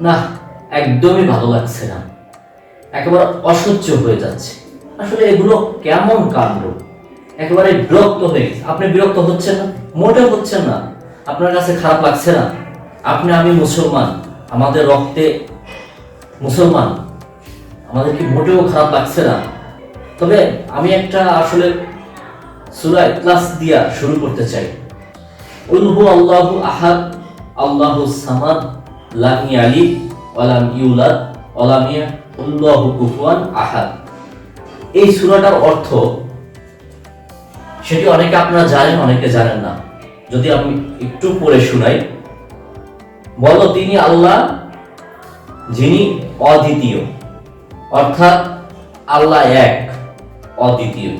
না, একদমই ভালো লাগছে না। একেবারে অসহ্য হয়ে যাচ্ছে। আসলে এগুলো কেমন কাণ্ড? একেবারে বিরক্ত হয়ে আপনি বিরক্ত হচ্ছেন না? মোটেও হচ্ছেন না। আপনার কাছে খারাপ লাগছে না? আপনি, আমি মুসলমান। আমাদের রক্তে মুসলমান। আমাদের কি মোটেও খারাপ লাগছে না? তবে আমি একটা আসলে সুরায় ক্লাস দিয়া শুরু করতে চাই। আল্লাহু আহাদ, আল্লাহু সামাদ। লাম ইয়ালিদ ওয়ালাম ইউলাদ কুফুয়ান আহাদ এই অর্থ, সেটি অনেকে আপনারা জানেন, অনেকে জানেন না। যদি আমি একটু পড়ে শোনাই, বলো তিনি আল্লাহ, যিনি অদ্বিতীয়। অর্থাৎ আল্লাহ এক, অদ্বিতীয়।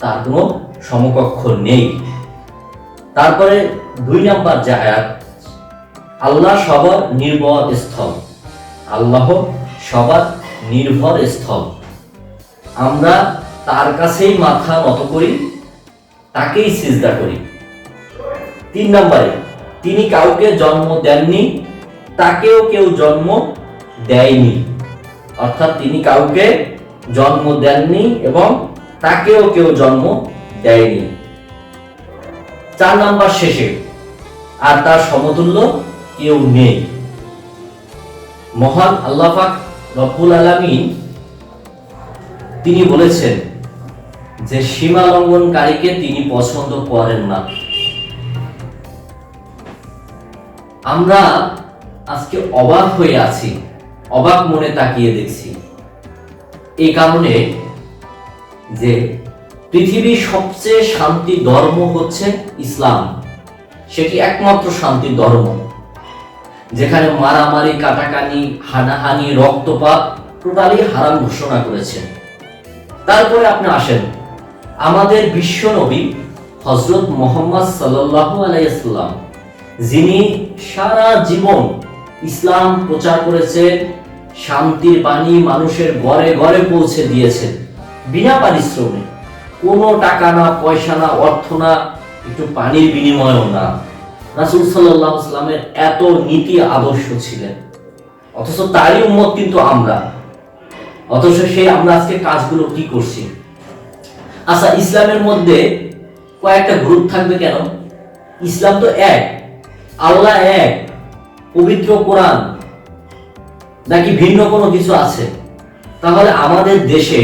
তার কোনো সমকক্ষ নেই। তারপরে দুই নাম্বার যে আয়াত আল্লাহ সবার নির্ভর স্থল আল্লাহ সবার নির্ভর স্থল আমরা তার কাছেই মাথা নত করি, তাকেই সিজদা করি। তিন নম্বরে, তিনি কাউকে জন্ম দেননি, তাকেও কেউ জন্ম দেয়নি। অর্থাৎ তিনি কাউকে জন্ম দেননি এবং তাকেও কেউ জন্ম দেয়নি। চার নাম্বার শেষে, আর তার সমতুল্য কেউ নেই। মহান আল্লাহ পাক রব্বুল আলামিন তিনি বলেছেন যে সীমা লঙ্ঘনকারীকে তিনি পছন্দ করেন না। আমরা আজকে অবাক হয়ে আছি, অবাক মনে তাকিয়ে দেখছি। এই কারণে যে পৃথিবীর সবচেয়ে শান্তি ধর্ম হচ্ছে ইসলাম, সেটি একমাত্র শান্তি ধর্ম। যেখানে মারামারি, কাটাকানি, হানাহানি, রক্তপাত টোটালি হারাম ঘোষণা করেছেন। তারপরে আপনি আসেন। আমাদের বিশ্ব নবী হজরত মোহাম্মদ সাল্লাল্লাহু আলাইসাল্লাম যিনি সারা জীবন ইসলাম প্রচার করেছেন, শান্তির বাণী মানুষের ঘরে ঘরে পৌঁছে দিয়েছেন, বিনা পারিশ্রমে। কোনো টাকা না, পয়সা না, অর্থ না, একটু পানির বিনিময়ও না। রাসুল সাল্লাহ ইসলামের এত নীতি আদর্শ ছিলেন। অথচ তারই উম্মত কিন্তু আমরা। অথচ সেই আমরা আজকে কাজগুলো কি করছি? আচ্ছা ইসলামের মধ্যে কয়েকটা গ্রুপ থাকবে কেন? ইসলাম তো এক, আল্লাহ এক, পবিত্র কোরআন, নাকি ভিন্ন কোনো কিছু আছে? তাহলে আমাদের দেশে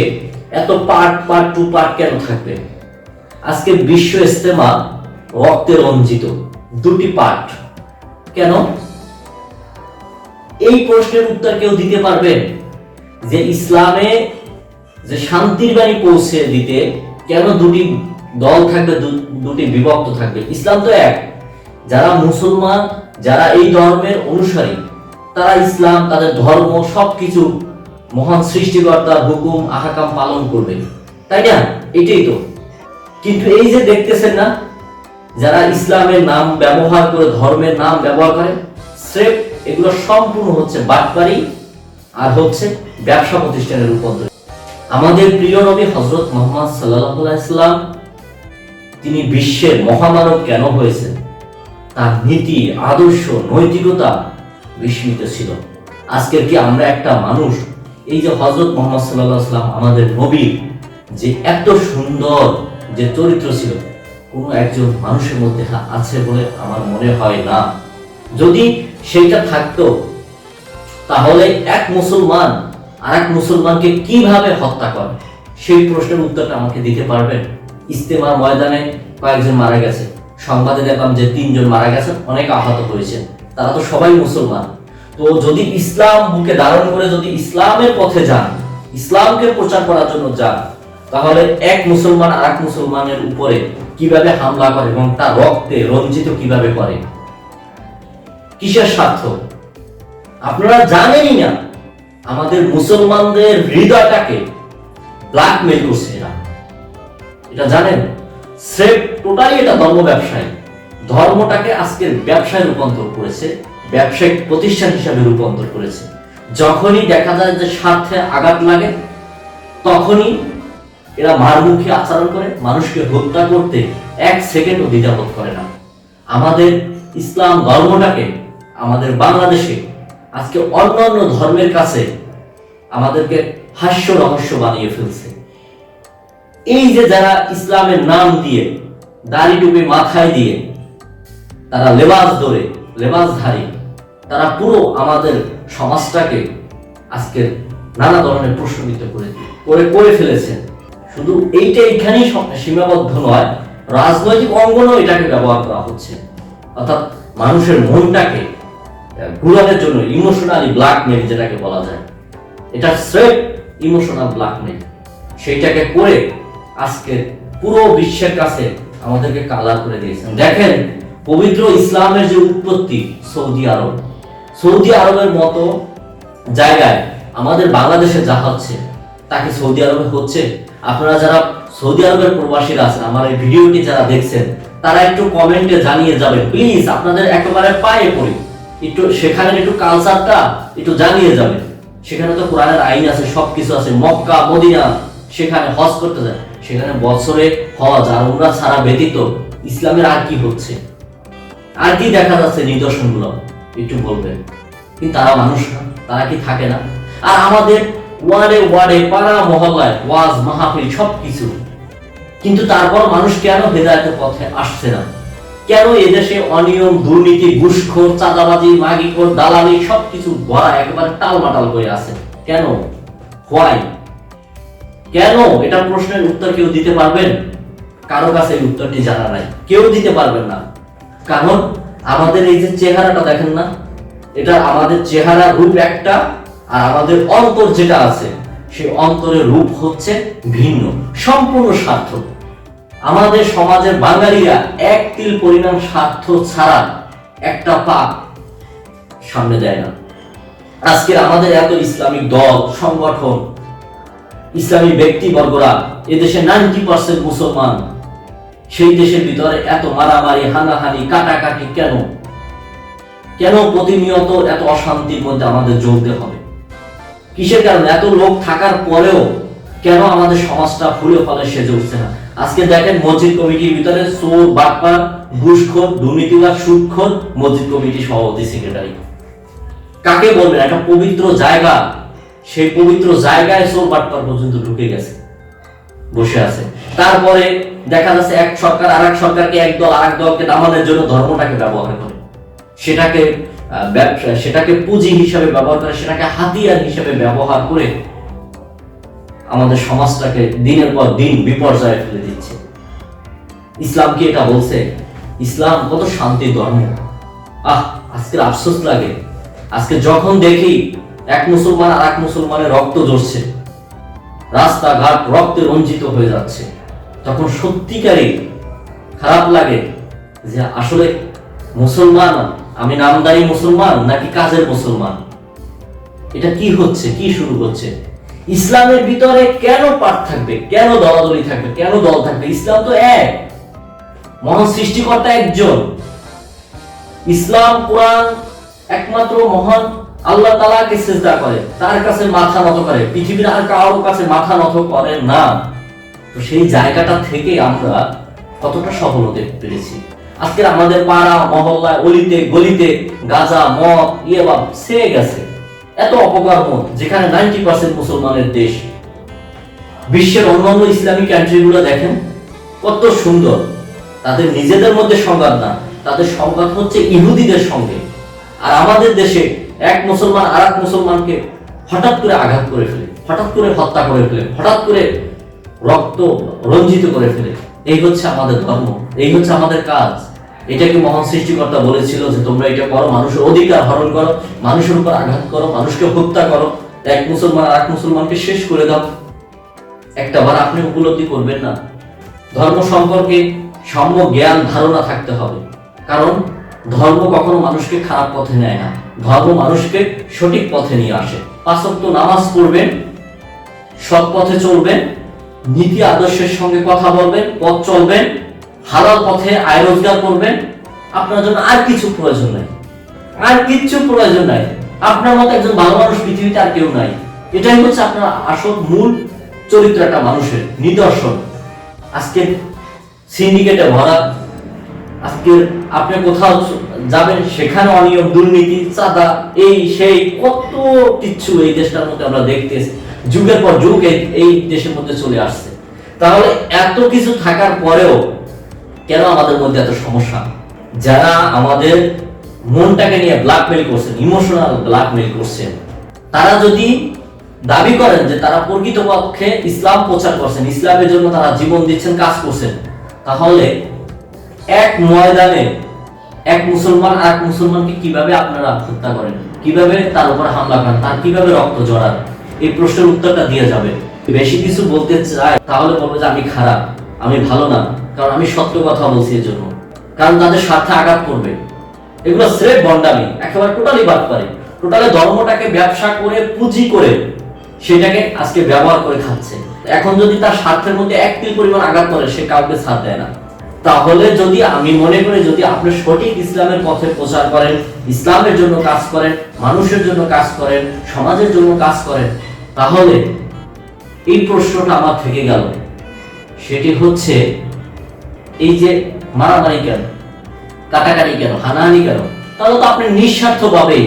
এত পার্ট পার্ট টু পার্ট কেন থাকবে? আজকে বিশ্ব ইস্তেমা রক্তে রঞ্জিত। দুটি পার্ট কেন? এই প্রশ্নের উত্তর কেউ দিতে পারবেন যে ইসলামে যে শান্তির বাণী পৌঁছে দিতে কেন দুটি দল থাকবে দুটি বিভক্ত থাকবে? ইসলাম তো এক। যারা মুসলমান, যারা এই ধর্মের অনুসারী, তারা ইসলাম, তাদের ধর্ম, সবকিছু মহান সৃষ্টিকর্তার হুকুম, আহাকাম পালন করবে। তাই না? এটাই তো। কিন্তু এই যে দেখতেছেন না যারা ইসলামের নাম ব্যবহার করে, ধর্মের নাম ব্যবহার করে, স্রেফ এগুলো সম্পূর্ণ হচ্ছে বাটপারি আর হচ্ছে ব্যবসা প্রতিষ্ঠানের রূপান্তর আমাদের প্রিয় নবী হজরত মোহাম্মদ সাল্লাহ তিনি বিশ্বের মহামানব কেন হয়েছেন? তার নীতি, আদর্শ, নৈতিকতা বিস্মিত ছিল। আজকের কি আমরা একটা মানুষ, এই যে হজরত মোহাম্মদ সাল্লাহ সাল্লাম আমাদের নবীর যে এত সুন্দর, যে চরিত্র ছিল কোনো একজন মানুষের মধ্যে আছে বলে আমার মনে হয় না। যদি সেইটা থাকতো, তাহলে এক মুসলমান আর এক মুসলমানকে কীভাবে হত্যা করে? সেই প্রশ্নের উত্তরটা আমাকে দিতে পারবেন। ইস্তেমার ময়দানে কয়েকজন মারা গেছে। সংবাদে দেখলাম যে তিনজন মারা গেছে অনেক আহত হয়েছে তারা তো সবাই মুসলমান। তো যদি ইসলাম বুকে ধারণ করে যদি ইসলামের পথে যান, ইসলামকে প্রচার করার জন্য যান, তাহলে এক মুসলমান আর এক মুসলমানের উপরে কীভাবে হামলা করে এবং তার রক্তে রঞ্জিত কীভাবে করে? কিসের স্বার্থ? আপনারা জানেনই না আমাদের মুসলমানদের হৃদয়টাকে ব্ল্যাকমেল করছে এরা। এটা জানেন? স্রেফ টোটালি এটা ধর্ম ব্যবসায়ী। ধর্মটাকে আজকের ব্যবসায় রূপান্তর করেছে, ব্যবসায়িক প্রতিষ্ঠান হিসাবে রূপান্তর করেছে। যখনই দেখা যায় যে স্বার্থে আঘাত লাগে, তখনই এরা মারমুখী আচরণ করে, মানুষকে হত্যা করতে এক সেকেন্ডও দ্বিধাবোধ করে না। আমাদের ইসলাম ধর্মটাকে, আমাদের বাংলাদেশে, আজকে অন্য অন্য ধর্মের কাছে আমাদেরকে হাস্য রহস্য বানিয়ে ফেলছে। এই যে যারা ইসলামের নাম দিয়ে, দাড়ি টুপি মাথায় দিয়ে, তারা লেবাস ধরে, লেবাসধারী, তারা পুরো আমাদের সমাজটাকে আজকে নানা ধরনের প্রশ্নবিদ্ধ করে করে করে ফেলেছেন শুধু এইটা এখানেই সীমাবদ্ধ নয়, রাজনৈতিক অঙ্গনও এটাকে ব্যবহার করা হচ্ছে। অর্থাৎ মানুষের মনটাকে ঘুরানোর জন্য ইমোশনালি ব্ল্যাকমেল যেটাকে বলা যায়, এটা স্রেফ ইমোশনাল ব্ল্যাকমেল সেইটাকে করে আজকে পুরো বিশ্বের কাছে আমাদেরকে কালার করে দিয়েছেন। দেখেন, পবিত্র ইসলামের যে উৎপত্তি সৌদি আরব, সৌদি আরবের মতো জায়গায় আমাদের বাংলাদেশে যা হচ্ছে তাকে সৌদি আরবে হচ্ছে? আপনারা যারা সৌদি আরবের প্রবাসীরা আছেন, আমার এই ভিডিওটি যারা দেখছেন, তারা একটু কমেন্টে জানিয়ে যাবেন। প্লিজ আপনাদের একেবারে পায়ে পড়ি। একটু সেখানে একটু কালচারটা একটু জানিয়ে যাবেন। সেখানে তো কোরআনের আইন আছে, সবকিছু আছে। মক্কা, মদিনা, সেখানে হজ করতে যায়। সেখানে বছরে হজ আর উমরা ছাড়া ব্যতীত ইসলামের আর কি হচ্ছে? আর কি দেখা যাচ্ছে নিদর্শনগুলো? একটু বলবেন। কিন্তু তারা মানুষ না, তারা কি থাকে না? আর আমাদের ওয়ার্ডে ওয়ার্ডে পাড়া মহল্লায় ওয়াজ, মাহফিল সব কিছু কিন্তু তারপর মানুষ কেন হেদায়তের পথে আসছে না? কেন এদেশে অনিয়ম, দুর্নীতি, ঘুষখোর, চাঁদাবাজি, মাগিখোর, দালালি, সবকিছু ভরা একেবারে টালমাটাল হয়ে আছে? কেন? হোয়াই কেন? এটা প্রশ্নের উত্তর কেউ দিতে পারবেন? কারও কাছে উত্তরটি জানা নাই। কেউ দিতে পারবেন না। কারণ আমাদের এই যে চেহারাটা দেখেন না, এটা আমাদের চেহারা রূপ একটা আর আমাদের অন্তর যেটা আছে, সেই অন্তরের রূপ হচ্ছে ভিন্ন, সম্পূর্ণ স্বার্থ। আমাদের সমাজের বাঙালিরা এক তিল পরিমাণ স্বার্থ ছাড়া একটা পা সামনে দেয় না। আজকে আমাদের এত ইসলামিক দল, সংগঠন ইসলামী ব্যক্তিবর্গরা এদেশে নাইনটি পার্সেন্ট মুসলমান, সেই দেশের ভিতরে এত মারামারি, হানাহানি, কাটাকাটি কেন? কেন প্রতিনিয়ত এত অশান্তির মধ্যে আমাদের জ্বলতে হবে? কিসের কারণে? এত লোক থাকার পরেও কেন আমাদের সমাজটা ফুলে ফলে সেজে উঠছে না? আজকে দেখেন মসজিদ কমিটির ভিতরে চোর, বাটপার, ঘুষখোর দুর্নীতিবাদ সুদখোর, মসজিদ কমিটি সভাপতি সেক্রেটারি কাকে বলবেন? একটা পবিত্র জায়গা। সেই পবিত্র জায়গায় চোর, বাটপার পর্যন্ত ঢুকে গেছে। বসে আছে। তারপরে দেখা যাচ্ছে এক সরকার আর এক সরকারকে, এক দল আর এক দলকে নামানোর জন্য ধর্মটাকে ব্যবহার করে। সেটাকে ব্যবসা সেটাকে পুঁজি হিসাবে ব্যবহার করে, সেটাকে হাতিয়ার হিসাবে ব্যবহার করে আমাদের সমাজটাকে দিনের পর দিন বিপর্যয়ে ফেলে দিচ্ছে। ইসলাম কি এটা বলছে? ইসলাম কত শান্তি ধর্ম। আহ, আজকের আফসোস লাগে। আজকে যখন দেখি এক মুসলমান আর এক মুসলমানের রক্ত ঝরছে, রাস্তাঘাট রক্তে রঞ্জিত হয়ে যাচ্ছে, তখন সত্যিকারই খারাপ লাগে যে আসলে মুসলমান আমি নামদারি মুসলমান নাকি কাজের মুসলমান? এটা কি হচ্ছে? কি শুরু হচ্ছে? ইসলামের ভিতরে কেন পাঠ থাকবে? কেন দলাদলি থাকবে? কেন দল থাকবে? ইসলাম তো এক। মহান সৃষ্টিকর্তা একজন। ইসলাম, কোরআন একমাত্র মহান আল্লাহ তালাকে চেষ্টা করে, তার কাছে মাথা নত করে, পৃথিবীর আর কারোর কাছে মাথা নত করে না। তো সেই জায়গাটা থেকে আমরা কতটা সফল হতে পেরেছি? আজকে আমাদের পাড়া, মহল্লায়, অলিতে, গলিতে, গাজা, মদ ইয়েবা সে গেছে। এত অপকর্ম যেখানে নাইনটি পার্সেন্ট মুসলমানের দেশ। বিশ্বের অন্যান্য কান্ট্রিগুলো দেখেন, কত সুন্দর। তাদের নিজেদের মধ্যে সংঘাত না, তাদের সংঘাত হচ্ছে ইহুদিদের সঙ্গে। আর আমাদের দেশে এক মুসলমান আর এক মুসলমানকে হঠাৎ করে আঘাত করে ফেলে, হঠাৎ করে হত্যা করে ফেলে, হঠাৎ করে রক্ত রঞ্জিত করে ফেলে। এই হচ্ছে আমাদের ধর্ম, এই হচ্ছে আমাদের কাজ। এটাকে মহান সৃষ্টিকর্তা বলেছিল যে তোমরা এটা করো, মানুষের অধিকার হরণ করো, মানুষের উপর আঘাত করো, মানুষকে হত্যা করো। এক মুসলমান আর এক মুসলমানকে শেষ করে দাও। একটা বার আপনি উপলব্ধি করবেন না। ধর্ম সম্পর্কে সম্য জ্ঞান, ধারণা থাকতে হবে। কারণ ধর্ম কখনো মানুষকে খারাপ পথে নেয় না। ধর্ম মানুষকে সঠিক পথে নিয়ে আসে। পাঁচক্ত নামাজ পড়বেন, সৎ পথে চলবেন, নীতি আদর্শের সঙ্গে কথা বলবেন, পথ চলবেন হালাল পথে আয় রোজগার করবেন, আপনার জন্য আর কিছু প্রয়োজন নাই। আর কিচ্ছু প্রয়োজন নাই। আপনার মতো একজন ভালো মানুষ পৃথিবীতে আর কেউ নাই। এটাই হচ্ছে আপনার আসল মূল চরিত্র একটা মানুষের নিদর্শন। আজকে সিন্ডিকেটে ভরা, আজকে আপনি কোথাও যাবেন, সেখানে অনিয়ম, দুর্নীতি, চাঁদা, এই, সেই, কত কিছু এই দেশটার মধ্যে আমরা দেখতেছি। যুগের পর যুগ এই- এই দেশের মধ্যে চলে আসছে। তাহলে এত কিছু থাকার পরেও কেন আমাদের মধ্যে এত সমস্যা? যারা আমাদের মনটাকে নিয়ে ব্ল্যাকমেল করছেন ইমোশনাল ব্ল্যাকমেল করছেন, তারা যদি দাবি করেন যে তারা প্রকৃতপক্ষে ইসলাম প্রচার করছেন, ইসলামের জন্য তারা জীবন দিচ্ছেন, কাজ করছেন, তাহলে এক ময়দানে এক মুসলমান আর এক মুসলমানকে কীভাবে আপনারা হত্যা করেন? কীভাবে তার উপর হামলা করেন? তার কীভাবে রক্ত জড়ান? এই প্রশ্নের উত্তরটা দিয়ে যাবে। বেশি কিছু বলতে চাই তাহলে বলব যে আমি খারাপ, আমি ভালো না। কারণ আমি সত্য কথা বলছি এর জন্য কারণ তাদের স্বার্থে আঘাত করবে। এগুলো স্রেফ বন্ডামি, একেবারে টোটালি বাদ পারে টোটালি ধর্মটাকে ব্যবসা করে, পুঁজি করে সেটাকে আজকে ব্যবহার করে খাচ্ছে। এখন যদি তার স্বার্থের মধ্যে এক তিল পরিমাণ আঘাত করে, সে কাউকে ছাড় দেয় না। তাহলে যদি আমি মনে করি, যদি আপনি সঠিক ইসলামের পথে প্রচার করেন, ইসলামের জন্য কাজ করেন, মানুষের জন্য কাজ করেন, সমাজের জন্য কাজ করেন, তাহলে এই প্রশ্নটা আমার থেকে গেল। সেটি হচ্ছে এই যে মারামারি কেন? কাটাকাটি কেন? হানাহানি কেন? তাহলে তো আপনি নিঃস্বার্থ পাবেই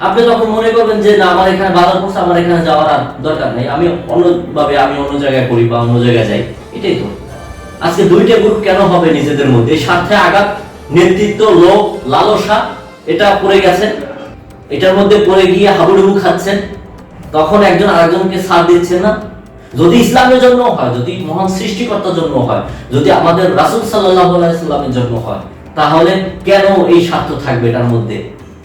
আপনি যখন মনে করবেন যে না, আমার এখানে বাধা পড়ছে, আমার এখানে যাওয়ার আর দরকার নেই, আমি অন্যভাবে, আমি অন্য জায়গায় করি বা অন্য জায়গায় যাই, এটাই তো। আজকে দুইটা গ্রুপ কেন হবে নিজেদের মধ্যে? স্বার্থে আঘাত, নেতৃত্ব লোক লালসা, এটা পড়ে গেছে। এটার মধ্যে পড়ে গিয়ে হাবুডুবু খাচ্ছেন। তখন একজন আরেকজনকে সাথ দিচ্ছে না। যদি ইসলামের জন্য হয়, যদি মহান সৃষ্টিকর্তার জন্য হয়, যদি আমাদের রাসুল সাল্লাহ সাল্লামের জন্য হয়, তাহলে কেন এই স্বার্থ থাকবে এটার মধ্যে?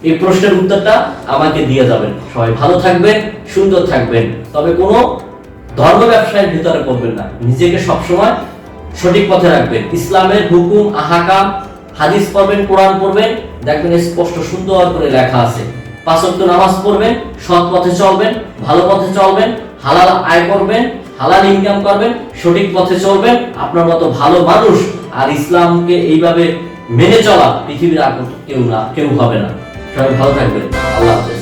এই প্রশ্নের উত্তরটা আমাকে দিয়ে যাবেন। সবাই ভালো থাকবেন, সুন্দর থাকবেন। তবে কোনো ধর্ম ব্যবসায়ের ভিতরে করবেন না। নিজেকে সবসময় সঠিক পথে রাখবেন। ইসলামের হুকুম, আহাকাম, হাদিস পড়বেন, কোরআন পড়বেন, দেখবেন স্পষ্ট সুন্দর করে লেখা আছে। পাঁচ নামাজ পড়বেন, সৎ পথে চলবেন, ভালো পথে চলবেন হালাল আয় করবেন, হালাল ইনকাম করবেন, সঠিক পথে চলবেন, আপনার মতো ভালো মানুষ আর ইসলামকে এইভাবে মেনে চলা পৃথিবীর আর কেউ না, কেউ হবে না। সবাই ভালো থাকবেন। আল্লাহ হাফেজ।